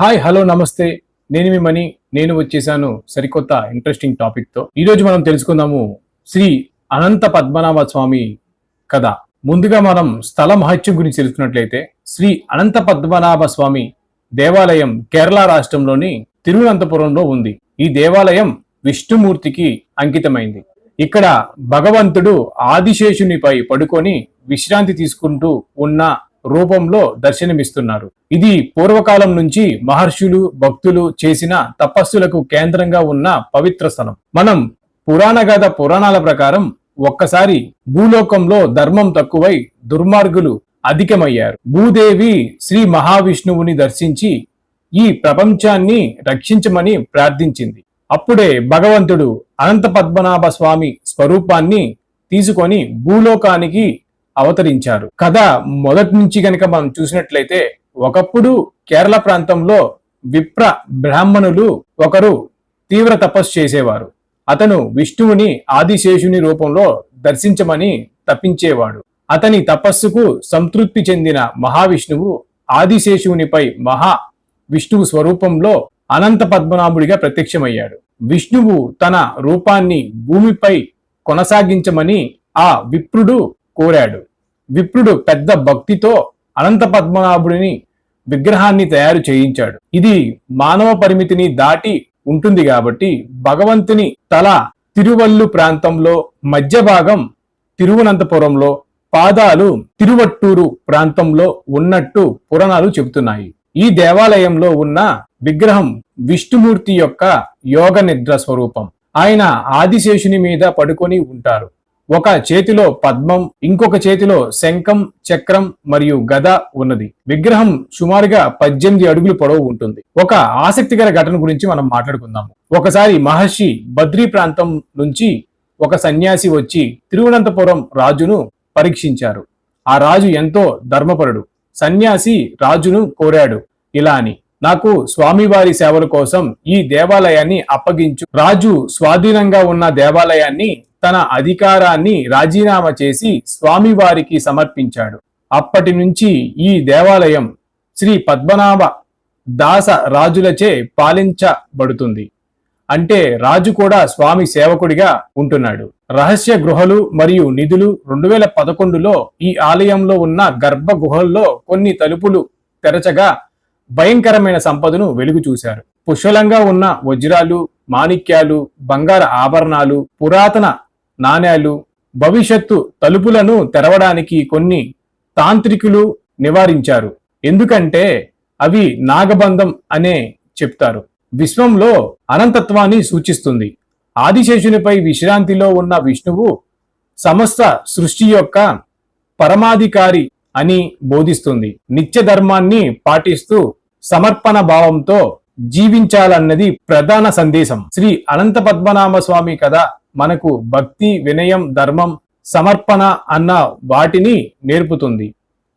Hi hello నమస్తే. నేను మీ మణి. నేను వచ్చేసాను సరికొత్త ఇంట్రెస్టింగ్ టాపిక్తో. ఈరోజు మనం తెలుసుకుందాము శ్రీ అనంత పద్మనాభ స్వామి కథ. ముందుగా మనం స్థల మహత్యం గురించి తెలుసుకున్నట్లయితే శ్రీ అనంత పద్మనాభ స్వామి దేవాలయం కేరళ రాష్ట్రంలోని తిరువనంతపురంలో ఉంది. ఈ దేవాలయం విష్ణుమూర్తికి అంకితమైంది. ఇక్కడ భగవంతుడు ఆదిశేషునిపై పడుకొని విశ్రాంతి తీసుకుంటూ ఉన్న రూపంలో దర్శనమిస్తున్నారు. ఇది పూర్వకాలం నుంచి మహర్షులు భక్తులు చేసిన తపస్సులకు కేంద్రంగా ఉన్న పవిత్ర స్థలం. మనం పురాణగాథ పురాణాల ప్రకారం ఒక్కసారి భూలోకంలో ధర్మం తక్కువై దుర్మార్గులు అధికమయ్యారు. భూదేవి శ్రీ మహావిష్ణువుని దర్శించి ఈ ప్రపంచాన్ని రక్షించమని ప్రార్థించింది. అప్పుడే భగవంతుడు అనంత పద్మనాభ స్వామి స్వరూపాన్ని తీసుకొని భూలోకానికి అవతరించారు. కథ మొదటి నుంచి గనక మనం చూసినట్లయితే ఒకప్పుడు కేరళ ప్రాంతంలో విప్ర బ్రాహ్మణులు ఒకరు తీవ్ర తపస్సు చేసేవారు. అతను విష్ణువుని ఆదిశేషుని రూపంలో దర్శించమని తప్పించేవాడు అతని తపస్సుకు సంతృప్తి చెందిన మహావిష్ణువు ఆదిశేషువునిపై మహా విష్ణువు స్వరూపంలో అనంత పద్మనాభుడిగా ప్రత్యక్షమయ్యాడు. విష్ణువు తన రూపాన్ని భూమిపై కొనసాగించమని ఆ విప్రుడు కోరాడు. విప్రుడు పెద్ద భక్తితో అనంత పద్మనాభుడిని విగ్రహాన్ని తయారు చేయించాడు. ఇది మానవ పరిమితిని దాటి ఉంటుంది కాబట్టి భగవంతుని తల తిరువల్లు ప్రాంతంలో మధ్య భాగం తిరువనంతపురంలో పాదాలు తిరువట్టూరు ప్రాంతంలో ఉన్నట్టు పురాణాలు చెబుతున్నాయి. ఈ దేవాలయంలో ఉన్న విగ్రహం విష్ణుమూర్తి యొక్క యోగ నిద్ర స్వరూపం. ఆయన ఆదిశేషుని మీద పడుకొని ఉంటారు. ఒక చేతిలో పద్మం ఇంకొక చేతిలో శంఖం చక్రం మరియు గద ఉన్నది. విగ్రహం సుమారుగా పద్దెనిమిది అడుగులు పొడవు ఉంటుంది. ఒక ఆసక్తికర ఘటన గురించి మనం మాట్లాడుకుందాము ఒకసారి మహర్షి బద్రీ ప్రాంతం నుంచి ఒక సన్యాసి వచ్చి తిరువనంతపురం రాజును పరీక్షించారు. ఆ రాజు ఎంతో ధర్మపరుడు. సన్యాసి రాజును కోరాడు. ఇలా అని నాకు స్వామివారి సేవల కోసం ఈ దేవాలయాన్ని అప్పగించు. రాజు స్వాధీనంగా ఉన్న దేవాలయాన్ని తన అధికారాన్ని రాజీనామా చేసి స్వామివారికి సమర్పించాడు. అప్పటి నుంచి ఈ దేవాలయం శ్రీ పద్మనాభ దాస రాజులచే పాలించబడుతుంది. అంటే రాజు కూడా స్వామి సేవకుడిగా ఉంటున్నాడు. రహస్య గృహలు మరియు నిధులు రెండు వేల పదకొండులో ఈ ఆలయంలో ఉన్న గర్భ గుహల్లో కొన్ని తలుపులు తెరచగా భయంకరమైన సంపదను వెలుగు చూశారు. పుష్కలంగా ఉన్న వజ్రాలు మాణిక్యాలు బంగార ఆభరణాలు పురాతన నాణేలు భవిష్యత్తు తలుపులను తెరవడానికి కొన్ని తాంత్రికులు నివారించారు. ఎందుకంటే అవి నాగబంధం అనే చెప్తారు. విశ్వంలో అనంతత్వాన్ని సూచిస్తుంది. ఆదిశేషునిపై విశ్రాంతిలో ఉన్న విష్ణువు సమస్త సృష్టి యొక్క పరమాధికారి అని బోధిస్తుంది. నిత్య ధర్మాన్ని పాటిస్తూ సమర్పణ భావంతో జీవించాలన్నది ప్రధాన సందేశం. శ్రీ అనంత పద్మనాభ స్వామి కథ మనకు భక్తి వినయం ధర్మం సమర్పణ అన్న వాటిని నేర్పుతుంది.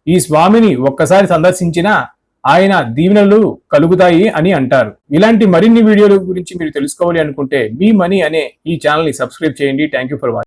ఈ స్వామిని ఒక్కసారి సందర్శించిన ఆయన దీవెనలు కలుగుతాయి అని అంటారు. ఇలాంటి మరిన్ని వీడియోల గురించి మీరు తెలుసుకోవాలి అనుకుంటే మీ మనీ అనే ఈ ఛానల్ని సబ్స్క్రైబ్ చేయండి. Thank you for watching